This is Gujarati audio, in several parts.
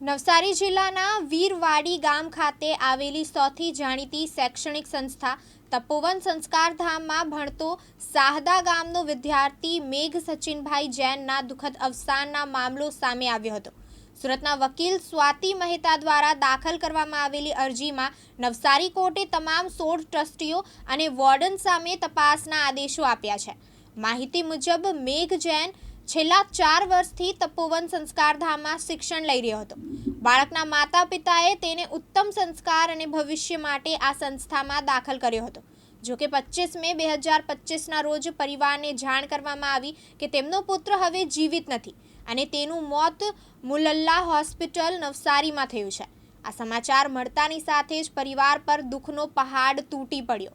નવસારી જિલ્લાના વીરવાડી ગામ ખાતે આવેલી સૌથી જાણીતી શૈક્ષણિક સંસ્થા તપોવન સંસ્કારધામમાં ભણતો સાહદા ગામનો વિદ્યાર્થી મેઘ સચિનભાઈ જૈનના દુઃખદ અવસાનના મામલો સામે આવ્યો હતો. સુરતના વકીલ સ્વાતિ મહેતા દ્વારા દાખલ કરવામાં આવેલી અરજીમાં નવસારી કોર્ટે તમામ સોળ ટ્રસ્ટીઓ અને વોર્ડન સામે તપાસના આદેશો આપ્યા છે. માહિતી મુજબ મેઘ જૈન છેલ્લા ચાર વર્ષથી તપોવન સંસ્કારધામમાં શિક્ષણ લઈ રહ્યો હતો. બાળકના માતા પિતાએ તેને ઉત્તમ સંસ્કાર અને ભવિષ્ય માટે આ સંસ્થામાં દાખલ કર્યો હતો. જો કે પચીસ મે બે હજાર પચીસના રોજ પરિવારને જાણ કરવામાં આવી કે તેમનો પુત્ર હવે જીવિત નથી અને તેનું મોત મુલલ્લા હોસ્પિટલ નવસારીમાં થયું છે. આ સમાચાર મળતાની સાથે જ પરિવાર પર દુઃખનો પહાડ તૂટી પડ્યો.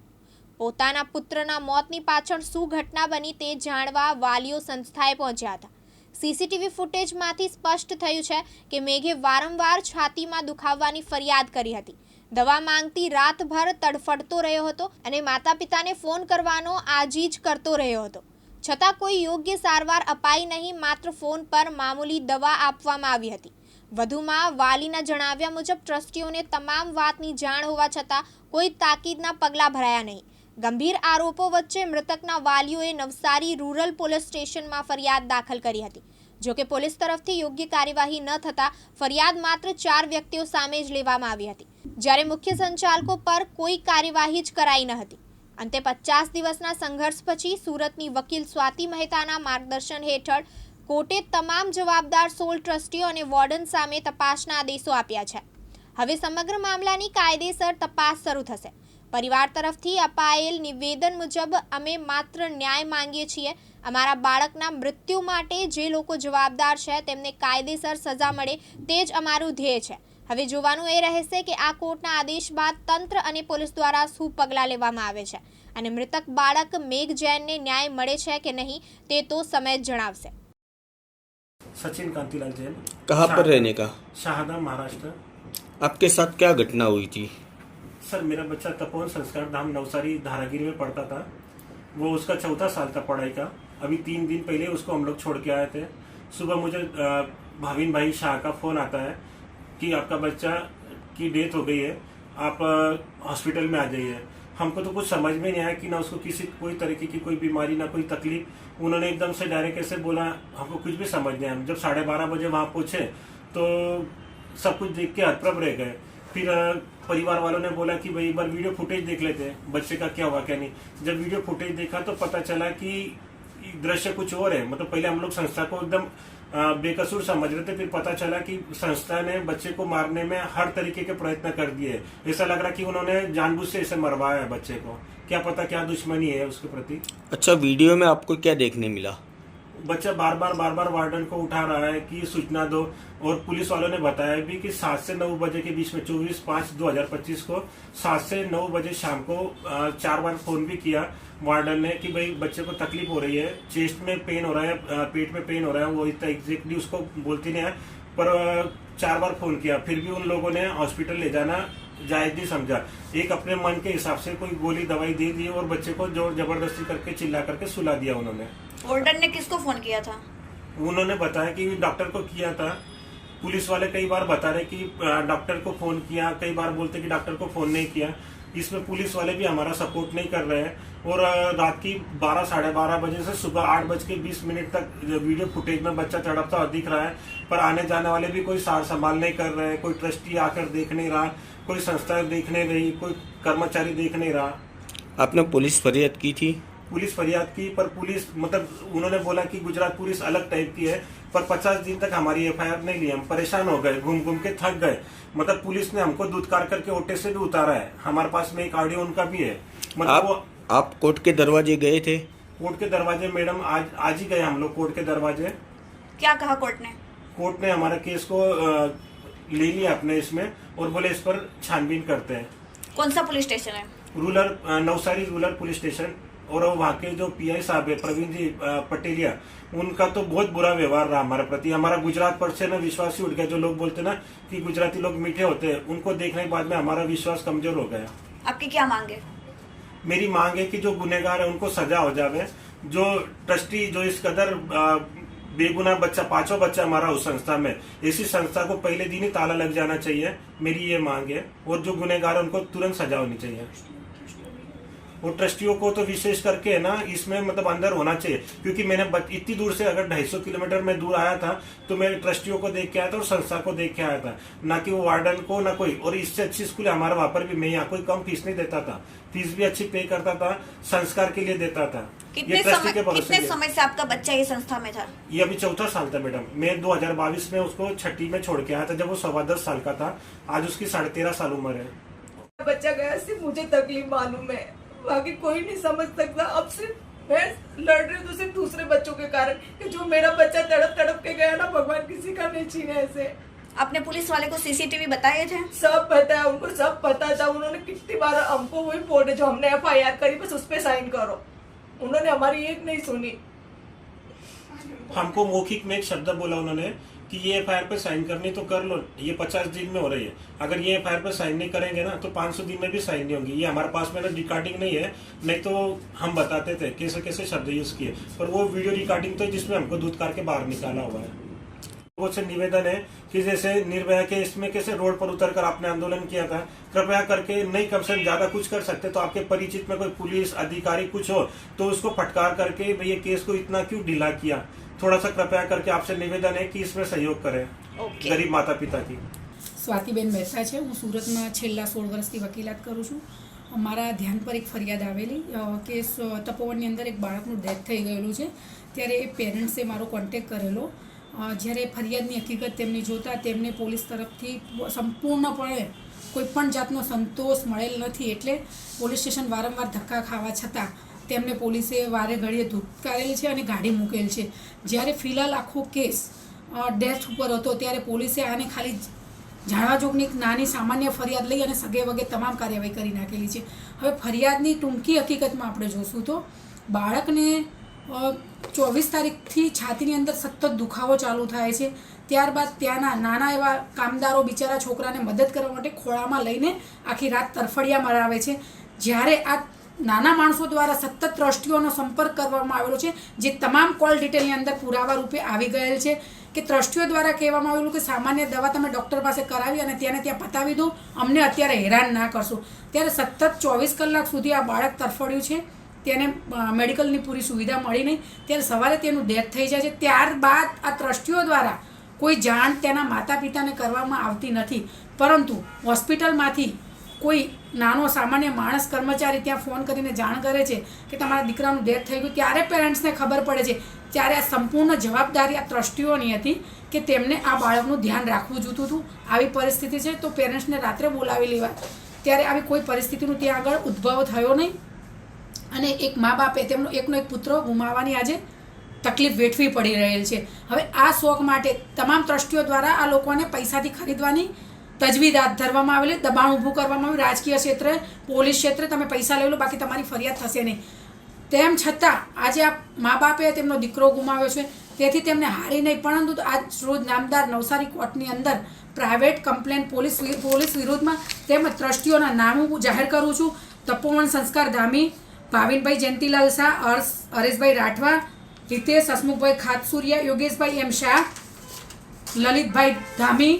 પોતાના પુત્રના મોતની પાછળ શું ઘટના બની તે જાણવા વાલીઓ સંસ્થાએ પહોંચ્યા હતા. સીસીટીવી ફૂટેજમાંથી સ્પષ્ટ થયું છે કે મેઘે વારંવાર છાતીમાં દુખાવવાની ફરિયાદ કરી હતી. દવા માંગતી રાતભર તડફડતો રહ્યો હતો અને માતા પિતાને ફોન કરવાનો આજીજ કરતો રહ્યો હતો. છતાં કોઈ યોગ્ય સારવાર અપાઈ નહીં, માત્ર ફોન પર મામૂલી દવા આપવામાં આવી હતી. વધુમાં વાલીના જણાવ્યા મુજબ, ટ્રસ્ટીઓને તમામ વાતની જાણ હોવા છતાં કોઈ તાકીદના પગલાં ભરાયા નહીં. ગંભીર આરોપો વચ્ચે મૃતકના વાલીઓએ નવસારી રૂરલ પોલીસ સ્ટેશનમાં ફરિયાદ દાખલ કરી હતી. જોકે પોલીસ તરફથી યોગ્ય કાર્યવાહી ન થતાં ફરિયાદ માત્ર ચાર વ્યક્તિઓ સામે જ લેવામાં આવી હતી. જ્યારે મુખ્ય સંચાલકો પર કોઈ કાર્યવાહી જ કરાઈ ન હતી. અંતે પચાસ દિવસના સંઘર્ષ પછી સુરતની વકીલ સ્વાતિ મહેતાના માર્ગદર્શન હેઠળ કોર્ટે તમામ જવાબદાર સોલ ટ્રસ્ટીઓ અને વોર્ડન સામે તપાસના આદેશો આપ્યા છે. હવે સમગ્ર મામલાની કાયદેસર તપાસ શરૂ થશે. પરિવાર તરફથી અપાયેલ નિવેદન મુજબ અમે માત્ર ન્યાય માંગીએ છીએ અમારા બાળકના મૃત્યુ માટે જે લોકો જવાબદાર છે તેમને કાયદેસર સજા મળે તે જ અમારું ધ્યેય છે હવે જોવાનું એ રહેશે કે આ કોર્ટના આદેશ બાદ તંત્ર અને પોલીસ દ્વારા શું પગલાં લેવામાં આવે છે અને મૃતક બાળક મેઘ જૈનને ન્યાય મળે છે કે નહીં તે તો સમય જ જણાવશે सचिन कांतीलाल जैन कहाँ पर रहने का शाहदा महाराष्ट्र आपके साथ क्या घटना हुई थी सर, मेरा बच्चा तपोवन संस्कार धाम नवसारी धारागिरी में पढ़ता था। वो उसका चौथा साल था पढ़ाई का। अभी तीन दिन पहले उसको हम लोग छोड़ के आए थे। सुबह मुझे भाविन भाई शाह का फ़ोन आता है कि आपका बच्चा की डेथ हो गई है, आप हॉस्पिटल में आ जाइए। हमको तो कुछ समझ में नहीं आया कि ना उसको किसी, कोई तरीके की कोई बीमारी, ना कोई तकलीफ़। उन्होंने एकदम से डायरेक्ट ऐसे बोला, हमको कुछ भी समझ नहीं आया। जब साढ़े बारह बजे वहाँ पहुँचे तो सब कुछ देख के हतप्रभ रह गए। फिर परिवार वालों ने बोला कि भाई एक बार वीडियो फुटेज देख लेते हैं, बच्चे का क्या हुआ, क्या नहीं। जब वीडियो फुटेज देखा तो पता चला कि दृश्य कुछ और है। मतलब पहले हम लोग संस्था को एकदम बेकसूर समझ रहे थे, फिर पता चला कि संस्था ने बच्चे को मारने में हर तरीके के प्रयत्न कर दिए। ऐसा लग रहा कि उन्होंने जानबूझ से इसे मरवाया है बच्चे को। क्या पता क्या दुश्मनी है उसके प्रति? अच्छा वीडियो में आपको क्या देखने मिला? बच्चा बार बार बार बार वार्डन को उठा रहा है कि सूचना दो। और पुलिस वालों ने बताया भी कि सात से नौ बजे के बीच में चौबीस पाँच दो हज़ार पच्चीस को सात से नौ बजे शाम को चार बार फ़ोन भी किया वार्डन ने कि भाई बच्चे को तकलीफ़ हो रही है, चेस्ट में पेन हो रहा है पेट में पेन हो रहा है, वो इतना एग्जैक्टली उसको बोलती नहीं है, पर चार बार फ़ोन किया। फिर भी उन लोगों ने हॉस्पिटल ले जाना जायज़ नहीं समझा। एक अपने मन के हिसाब से कोई गोली दवाई दे दी और बच्चे को ज़ोर ज़बरदस्ती करके चिल्ला करके सुला दिया उन्होंने। वार्डन ने किसको फ़ोन किया था? उन्होंने बताया कि डॉक्टर को किया था। पुलिस वाले कई बार बता रहे कि डॉक्टर को फ़ोन किया कई बार बोलते कि डॉक्टर को फ़ोन नहीं किया। इसमें पुलिस वाले भी हमारा सपोर्ट नहीं कर रहे हैं। और रात की बारह, साढ़े बारह बजे से सुबह आठ बज के बीस मिनट तक वीडियो फुटेज में बच्चा तड़पता दिख रहा है, पर आने जाने वाले भी कोई सार संभाल नहीं कर रहे हैं, कोई ट्रस्टी आकर देख नहीं रहा, कोई संस्था देख नहीं रही, कोई कर्मचारी देख नहीं रहा। आपने पुलिस फरियाद की थी? पुलिस फरियाद की पर पुलिस मतलब उन्होंने बोला कि गुजरात पुलिस अलग टाइप की है पर 50 दिन तक हमारी एफआईआर नहीं ली हम परेशान हो गए घूम घूम के थक गए। मतलब पुलिस ने हमको दूधकार करके ओटे से भी उतारा है। हमारे पास में एक ऑडियो उनका भी है। मतलब वो आप आप कोर्ट के दरवाजे गए थे? कोर्ट के दरवाजे मैडम आज आज ही गए हम लोग कोर्ट के दरवाजे। क्या कहा कोर्ट ने? कोर्ट ने हमारा केस को ले लिया अपने इसमें और बोले इस पर छानबीन करते हैं। कौन सा पुलिस स्टेशन है? Rural uh, Navsari rural police station. और वहाँ के जो पीआई साहब है प्रवीण जी पटेलिया उनका तो बहुत बुरा व्यवहार रहा हमारे प्रति। हमारा गुजरात पर से ना विश्वास ही उठ गया जो लोग बोलते ना कि गुजराती लोग मीठे होते हैं उनको देखने के बाद में हमारा विश्वास कमज़ोर हो गया। आपकी क्या मांग है? मेरी मांग है कि जो गुनेगार है उनको सजा हो जावे। जो ट्रस्टी जो इस कदर बेगुना बच्चा पाँचों बच्चा हमारा उस संस्था में ऐसी संस्था को पहले दिन ही ताला लग जाना चाहिए मेरी ये मांग है। और जो गुनेगार है, उनको तुरंत सजा होनी चाहिए। और ट्रस्टियों को तो विशेष करके है ना इसमें मतलब अंदर होना चाहिए। क्योंकि मैंने इतनी दूर से अगर 250 किलोमीटर में दूर आया था तो मैं ट्रस्टियों को देख के आया था और संस्था को देख के आया था। ना कि वो वार्डन को ना कोई। और इससे अच्छी स्कूल है हमारे वहाँ पर भी। मैं यहाँ कोई कम फ़ीस नहीं देता था। फ़ीस भी अच्छी पे करता था संस्कार के लिए देता था। कितने ये ट्रस्टी समय के भरोसे कितने समय से आपका बच्चा ये संस्था में था? ये अभी चौथा साल था मैडम। मैं 2022 में उसको छठी में छोड़ के आया था जब वो सवा दस साल का था। आज उसकी साढ़े तेरह साल उम्र है। बच्चा गया सिर्फ़ मुझे तकलीफ़ मालूम है। बाकी कोई नहीं समझ सकता। अब सिर्फ़ मैं लड़ रही हूँ तो सिर्फ़ दूसरे बच्चों के कारण कि जो मेरा बच्चा तड़प तड़प के गया ना भगवान किसी का नहीं छीने ऐसे। आपने पुलिस वाले को सीसीटीवी बताए थे? सब पता है उनको सब पता था। उन्होंने कितनी बार हमको वही बोले जो हमने एफ़ आई आर करी बस उस पर साइन करो। उन्होंने हमारी एक नहीं सुनी। हमको मौखिक में एक शब्द बोला उन्होंने कि ये एफ़ पे साइन करनी तो कर लो। ये पचास दिन में हो रही है। अगर ये एफ़ पे साइन नहीं करेंगे ना तो 500 दिन में भी साइन नहीं होगी। ये हमारे पास में ना रिकॉर्डिंग नहीं है। नहीं तो हम बताते थे कैसे कैसे शब्द यूज़ किए। पर वो वीडियो रिकॉर्डिंग तो जिसमें हमको दूध कार के बाहर निकाला हुआ है। से निवेदन है कि जैसे निर्भया के इसमें कैसे रोड पर उतर कर आपने आंदोलन किया था कृपया करके नहीं कम से कम ज्यादा कुछ कर सकते तो आपके परिचित में कोई पुलिस अधिकारी कुछ हो तो उसको फटकार करके भैया केस को इतना क्यों ढीला किया थोड़ा सा कृपया करके आपसे निवेदन है कि इसमें सहयोग करें ઓકે गरीब माता पिता की સ્વાતિબેન મહેતા છે હું સુરતમાં છેલ્લા સોળ વર્ષથી વકીલાત કરું છું મારા ધ્યાન પર એક ફરિયાદ આવેલી અ, કે સ- તપોવનની અંદર એક બાળકનું ડેથ થઈ ગયેલું છે ત્યારે એ પેરેન્ટ્સે મારો કોન્ટેક કરેલો અ, જ્યારે ફરિયાદની હકીકત તેમને જોતા તેમને પોલીસ તરફથી સંપૂર્ણપણે કોઈ પણ જાતનો સંતોષ મળેલ નથી એટલે પોલીસ સ્ટેશન વારંવાર ધક્કા ખાવા છતાં તેમને પોલીસે વારે ઘડીએ ધૂતકારેલ છે અને ગાડી મૂકેલ છે. જ્યારે ફિલહાલ આખો કેસ ડેથ ઉપર હતો ત્યારે પોલીસે આને ખાલી જાણવા જોગની એક નાની સામાન્ય ફરિયાદ લઈ અને સગે વગે તમામ કાર્યવાહી કરી નાખેલી છે. હવે ફરિયાદની ટૂંકી હકીકતમાં આપણે જોશું તો બાળકને ચોવીસ તારીખથી છાતીની અંદર સતત દુખાવો ચાલુ થાય છે. ત્યારબાદ ત્યાંના નાના એવા કામદારો બિચારા છોકરાને મદદ કરવા માટે ખોળામાં લઈને આખી રાત તરફડિયા મરાવે છે. જ્યારે આ નાના માણસો દ્વારા સતત ટ્રસ્ટીઓનો સંપર્ક કરવામાં આવેલો છે, જે તમામ કોલ ડિટેલની અંદર પુરાવા રૂપે આવી ગયેલ છે કે ટ્રસ્ટીઓ દ્વારા કહેવામાં આવેલું કે સામાન્ય દવા તમે ડૉક્ટર પાસે કરાવી અને ત્યાંને ત્યાં પતાવી દો, અમને અત્યારે હેરાન ના કરશો. ત્યારે સતત ચોવીસ કલાક સુધી આ બાળક તરફડ્યું છે. તેને મેડિકલની પૂરી સુવિધા મળી નહીં. ત્યારે સવારે તેનું ડેથ થઈ જાય છે. ત્યારબાદ આ ટ્રસ્ટીઓ દ્વારા કોઈ જાણ તેના માતા પિતાને કરવામાં આવતી નથી. પરંતુ હોસ્પિટલમાંથી કોઈ નાનો સામાન્ય માણસ કર્મચારી ત્યાં ફોન કરીને જાણ કરે છે કે તમારા દીકરાનું ડેથ થઈ ગયું. ત્યારે પેરેન્ટ્સને ખબર પડે છે. ત્યારે આ સંપૂર્ણ જવાબદારી આ ટ્રસ્ટીઓની હતી કે તેમને આ બાળકનું ધ્યાન રાખવું જોતું હતું. આવી પરિસ્થિતિ છે તો પેરેન્ટ્સને રાત્રે બોલાવી લેવા ત્યારે આવી કોઈ પરિસ્થિતિનું ત્યાં આગળ ઉદ્ભવ થયો નહીં. અને એક મા બાપે તેમનો એકનો એક પુત્ર ગુમાવવાની આજે તકલીફ વેઠવી પડી રહેલ છે. હવે આ શોખ માટે તમામ ટ્રસ્ટીઓ દ્વારા આ લોકોને પૈસાથી ખરીદવાની તજવીજ હાથ ધરવામાં આવેલી, દબાણ ઊભું કરવામાં આવ્યું રાજકીય ક્ષેત્રે, પોલીસ ક્ષેત્રે તમે પૈસા લઈ લો, બાકી તમારી ફરિયાદ થશે નહીં. તેમ છતાં આજે આ મા બાપે તેમનો દીકરો ગુમાવ્યો છે. તેથી તેમને હારી નહીં, પરંતુ આજ રોજ નામદાર નવસારી કોર્ટની અંદર પ્રાઇવેટ કમ્પ્લેન પોલીસ પોલીસ વિરુદ્ધમાં તેમજ ટ્રસ્ટીઓના નામું જાહેર કરું છું. Tapovan Sanskar Dhami Bhavinbhai Jayantilal Shah, Harsh, Hareshbhai Rathwa, Hitesh, Hasmukhbhai Khatsuriya, Yogeshbhai M Shah, Lalitbhai Dhami,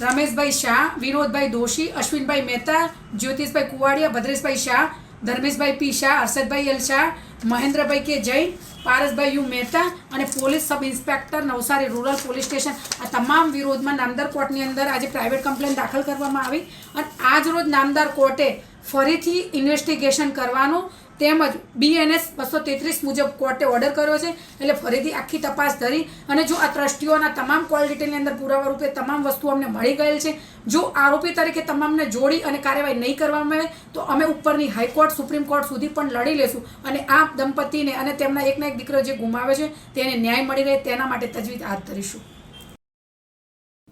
Rameshbhai Shah, Vinodbhai Doshi, Ashwinbhai Mehta, Jyotishbhai Kuvadiya, Bhadreshbhai Shah, Dharmeshbhai P Shah, Harshadbhai L Shah, મહેન્દ્રભાઈ કે જૈન પારસભાઈ યુ મહેતા અને police sub inspector Navsari rural police station. આ તમામ વિરોધમાં નામદાર કોર્ટની અંદર આજે પ્રાઇવેટ કમ્પ્લેન દાખલ કરવામાં આવી. અને આજ રોજ નામદાર કોર્ટે ફરીથી ઇન્વેસ્ટિગેશન કરવાનું તેમજ બીએનએસ બસો તેત્રીસ મુજબ કોર્ટે ઓર્ડર કર્યો છે. એટલે ફરીથી આખી તપાસ ધરી અને જો આ ટ્રસ્ટીઓના તમામ કોલ ડિટેલની અંદર પુરાવા રૂપે તમામ વસ્તુઓ અમને મળી ગયેલ છે, જો આરોપી તરીકે તમામને જોડી અને કાર્યવાહી નહીં કરવામાં આવે, તો અમે ઉપરની હાઈકોર્ટ, સુપ્રીમ કોર્ટ સુધી પણ લડી લેશું અને આ દંપતીને અને તેમના એકના એક દીકરો જે ગુમાવે છે તેને ન્યાય મળી રહે, તેના માટે તજવીજ હાથ ધરીશું.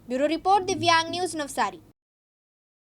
Bureau report Divyang news Navsari.